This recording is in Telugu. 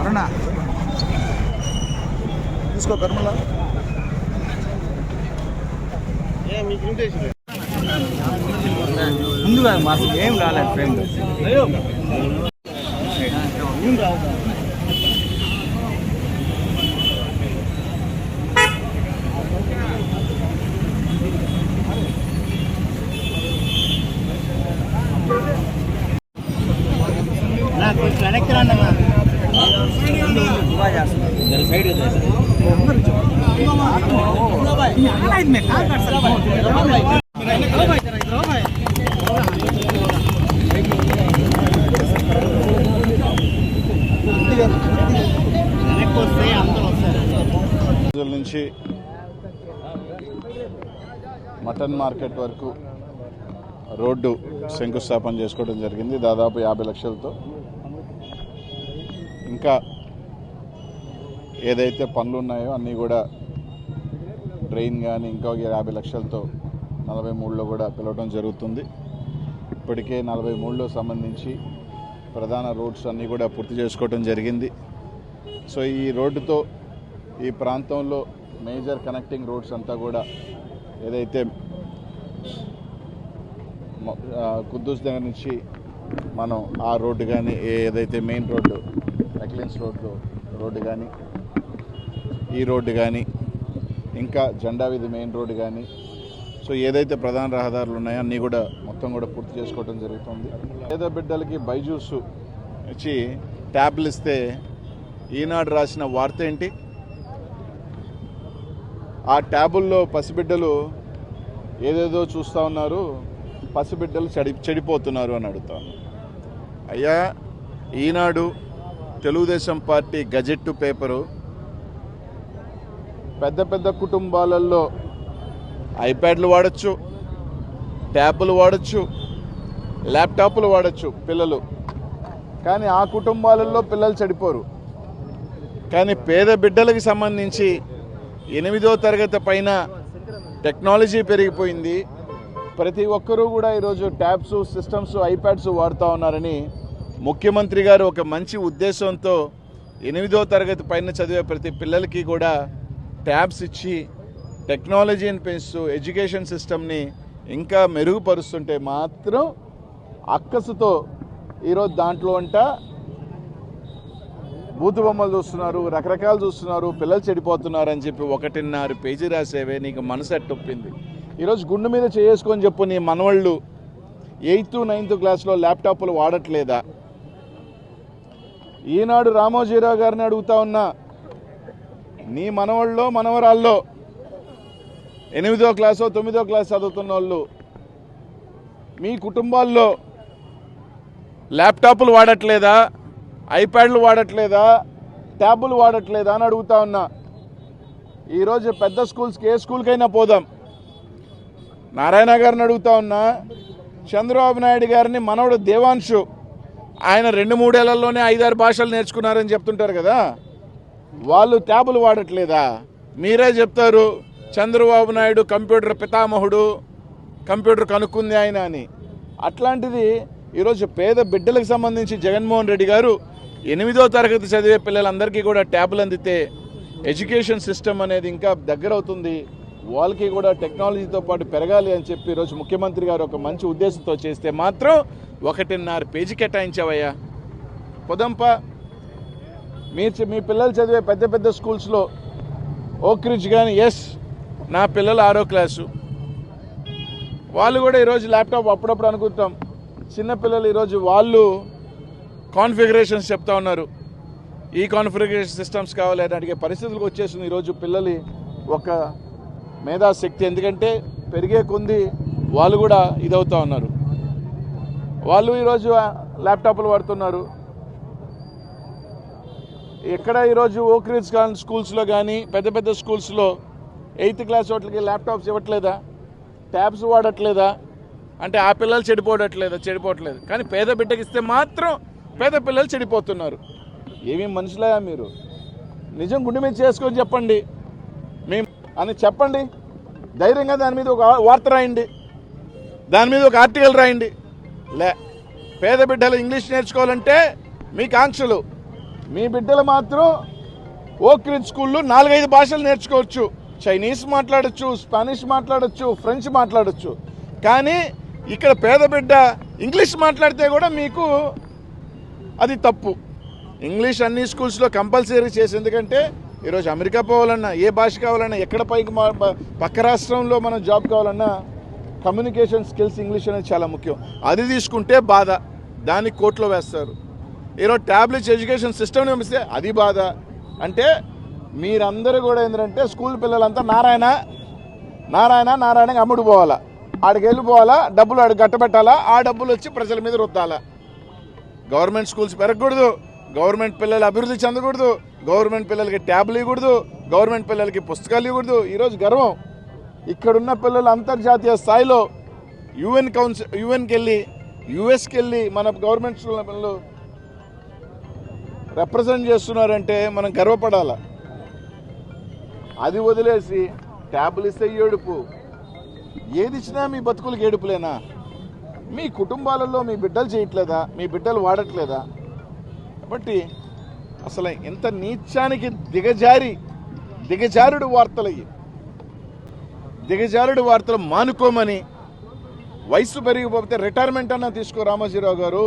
అరుణ తీసుకో కర్మల. ముందు కాదు మాకు ఏం రాలేదు ఫ్రెండ్. ఏం రావు నుంచి మటన్ మార్కెట్ వరకు రోడ్డు శంకుస్థాపన చేసుకోవడం జరిగింది. దాదాపు యాభై లక్షలతో. ఇంకా ఏదైతే పనులు ఉన్నాయో అన్నీ కూడా డ్రైన్ కానీ ఇంకా ఒక యాభై లక్షలతో నలభై మూడులో కూడా పిలవడం జరుగుతుంది. ఇప్పటికే నలభై మూడులో సంబంధించి ప్రధాన రోడ్స్ అన్నీ కూడా పూర్తి చేసుకోవడం జరిగింది. సో ఈ రోడ్డుతో ఈ ప్రాంతంలో మేజర్ కనెక్టింగ్ రోడ్స్ అంతా కూడా ఏదైతే కుద్దూస్ దగ్గర నుంచి మనం ఆ రోడ్డు కానీ ఏదైతే మెయిన్ రోడ్డు అక్లెన్స్ రోడ్డు రోడ్డు కానీ ఈ రోడ్డు కానీ ఇంకా జెండా వీధి మెయిన్ రోడ్డు కానీ సో ఏదైతే ప్రధాన రహదారులు ఉన్నాయో అన్నీ కూడా మొత్తం కూడా పూర్తి చేసుకోవడం జరుగుతుంది. పేద బిడ్డలకి బైజూస్ ఇచ్చి ట్యాబ్లు ఇస్తే ఈనాడు రాసిన వార్త ఏంటి? ఆ ట్యాబుల్లో పసిబిడ్డలు ఏదేదో చూస్తూ ఉన్నారు పసిబిడ్డలు చెడి చెడిపోతున్నారు అని అడుగుతాను అయ్యా Eenadu Telugu Desam party gazette paper పెద్ద పెద్ద కుటుంబాలలో ఐప్యాడ్లు వాడచ్చు ట్యాబ్లు వాడచ్చు ల్యాప్టాప్లు వాడచ్చు పిల్లలు. కానీ ఆ కుటుంబాలలో పిల్లలు చెడిపోరు. కానీ పేద బిడ్డలకు సంబంధించి ఎనిమిదో తరగతి పైన టెక్నాలజీ పెరిగిపోయింది. ప్రతి ఒక్కరూ కూడా ఈరోజు ట్యాబ్స్ సిస్టమ్స్ ఐప్యాడ్స్ వాడుతూ ఉన్నారని ముఖ్యమంత్రి గారు ఒక మంచి ఉద్దేశంతో ఎనిమిదో తరగతి పైన చదివే ప్రతి పిల్లలకి కూడా ట్యాబ్స్ ఇచ్చి టెక్నాలజీని పెంచుతూ ఎడ్యుకేషన్ సిస్టమ్ని ఇంకా మెరుగుపరుస్తుంటే మాత్రం అక్కసుతో ఈరోజు దాంట్లో అంట బూతు బొమ్మలు చూస్తున్నారు రకరకాలు చూస్తున్నారు పిల్లలు చెడిపోతున్నారు అని చెప్పి ఒకటిన్నర పేజీ రాసేవే నీకు మనసు ఎట్టొప్పింది ఈరోజు గుండె మీద చేసుకొని చెప్పు నీ మనవాళ్ళు ఎయిత్ నైన్త్ క్లాస్లో ల్యాప్టాప్లు వాడట్లేదా? ఈనాడు రామోజీరావు గారిని అడుగుతా ఉన్నా నీ మనవాళ్ళలో మనవరాల్లో ఎనిమిదో క్లాసో తొమ్మిదో క్లాస్ చదువుతున్న వాళ్ళు మీ కుటుంబాల్లో ల్యాప్టాప్లు వాడట్లేదా? ఐప్యాడ్లు వాడట్లేదా? ట్యాబులు వాడట్లేదా అని అడుగుతా ఉన్నా. ఈరోజు పెద్ద స్కూల్స్కి ఏ స్కూల్కైనా పోదాం. నారాయణ గారిని అడుగుతా ఉన్నా. చంద్రబాబు నాయుడు గారిని మనవడు దేవాంశు. ఆయన రెండు మూడేళ్ళలోనే ఐదారు భాషలు నేర్చుకున్నారని చెప్తుంటారు కదా. వాళ్ళు ట్యాబులు వాడట్లేదా? మీరే చెప్తారు చంద్రబాబు నాయుడు కంప్యూటర్ పితామహుడు కంప్యూటర్ కనుక్కుంది ఆయన అని. అట్లాంటిది ఈరోజు పేద బిడ్డలకు సంబంధించి జగన్మోహన్ రెడ్డి గారు ఎనిమిదో తరగతి చదివే పిల్లలందరికీ కూడా ట్యాబులు అందితే ఎడ్యుకేషన్ సిస్టమ్ అనేది ఇంకా దగ్గర అవుతుంది వాళ్ళకి కూడా టెక్నాలజీతో పాటు పెరగాలి అని చెప్పి ఈరోజు ముఖ్యమంత్రి గారు ఒక మంచి ఉద్దేశంతో చేస్తే మాత్రం ఒకటిన్నర పేజీ కేటాయించావయ్యా. పొదంప మీరు మీ పిల్లలు చదివే పెద్ద పెద్ద స్కూల్స్లో ఓక్రిడ్జ్ కానీ ఎస్ నా పిల్లలు ఆరో క్లాసు. వాళ్ళు కూడా ఈరోజు ల్యాప్టాప్ అప్పుడప్పుడు అనుకుంటాం. చిన్నపిల్లలు ఈరోజు వాళ్ళు కాన్ఫిగరేషన్స్ చెప్తా ఉన్నారు. ఈ కాన్ఫిగరేషన్ సిస్టమ్స్ కావాలి అని అడిగే పరిస్థితులకు వచ్చేసింది ఈరోజు పిల్లలు ఒక మేధాశక్తి. ఎందుకంటే పెరిగే కొంది వాళ్ళు కూడా ఇదవుతూ ఉన్నారు. వాళ్ళు ఈరోజు ల్యాప్టాప్లు వాడుతున్నారు. ఎక్కడ ఈరోజు ఓక్రీజ్ కానీ స్కూల్స్లో కానీ పెద్ద పెద్ద స్కూల్స్లో ఎయిత్ క్లాస్ వాటికి ల్యాప్టాప్స్ ఇవ్వట్లేదా? ట్యాబ్స్ వాడట్లేదా? అంటే ఆ పిల్లలు చెడిపోవట్లేదా చెడిపోవట్లేదు. కానీ పేద బిడ్డకి ఇస్తే మాత్రం పేద పిల్లలు చెడిపోతున్నారు. ఏమీ మనుషులే మీరు? నిజం గుండె మీద చేసుకొని చెప్పండి. మేము అని చెప్పండి. ధైర్యంగా దాని మీద ఒక వార్త రాయండి. దాని మీద ఒక ఆర్టికల్ రాయండి. లే పేద బిడ్డలు ఇంగ్లీష్ నేర్చుకోవాలంటే మీకు ఆంక్షలు. మీ బిడ్డలు మాత్రం ఓక్రిన్ స్కూల్లో నాలుగైదు భాషలు నేర్చుకోవచ్చు. చైనీస్ మాట్లాడచ్చు స్పానిష్ మాట్లాడొచ్చు ఫ్రెంచ్ మాట్లాడొచ్చు. కానీ ఇక్కడ పేద బిడ్డ ఇంగ్లీష్ మాట్లాడితే కూడా మీకు అది తప్పు. ఇంగ్లీష్ అన్ని స్కూల్స్లో కంపల్సరీ చేసి ఎందుకంటే ఈరోజు అమెరికా పోవాలన్నా ఏ భాష కావాలన్నా ఎక్కడ పైకి మా- పక్క రాష్ట్రంలో మనం జాబ్ కావాలన్నా కమ్యూనికేషన్ స్కిల్స్ ఇంగ్లీష్ అనేది చాలా ముఖ్యం. అది తీసుకుంటే బాధ. దాన్ని కోర్టులో వేస్తారు. ఈరోజు ట్యాబ్లెట్స్ ఎడ్యుకేషన్ సిస్టమ్ని పంపిస్తే అది బాధ. అంటే మీరందరూ కూడా ఏంటంటే స్కూల్ పిల్లలంతా నారాయణ నారాయణ నారాయణకి అమ్ముడు పోవాలా? ఆడికి వెళ్ళిపోవాలా డబ్బులు ఆడికి కట్టబెట్టాలా? ఆ డబ్బులు వచ్చి ప్రజల మీద రుద్దాలా? గవర్నమెంట్ స్కూల్స్ పెరగకూడదు. గవర్నమెంట్ పిల్లలు అభివృద్ధి చెందకూడదు. గవర్నమెంట్ పిల్లలకి ట్యాబ్లు ఇవ్వకూడదు. గవర్నమెంట్ పిల్లలకి పుస్తకాలు ఇవ్వకూడదు. ఈరోజు గర్వం. ఇక్కడున్న పిల్లలు అంతర్జాతీయ స్థాయిలో యుఎన్ కౌన్సిల్ యుఎన్కి వెళ్ళి యుఎస్కి వెళ్ళి మన గవర్నమెంట్ స్కూల్ పిల్లలు రిప్రజెంట్ చేస్తున్నారంటే మనం గర్వపడాల? అది వదిలేసి ట్యాబ్లు ఇస్తే ఏడుపు. ఏది ఇచ్చినా మీ బతుకులకు ఏడుపులేనా? మీ కుటుంబాలలో మీ బిడ్డలు చేయట్లేదా? మీ బిడ్డలు వాడట్లేదా? కాబట్టి అసలు ఎంత నీచానికి దిగజారి దిగజారుడు వార్తలు అయ్యి దిగజారుడు వార్తలు మానుకోమని వయసు పెరిగిపోతే రిటైర్మెంట్ అన్న తీసుకో రామోజీరావు గారు.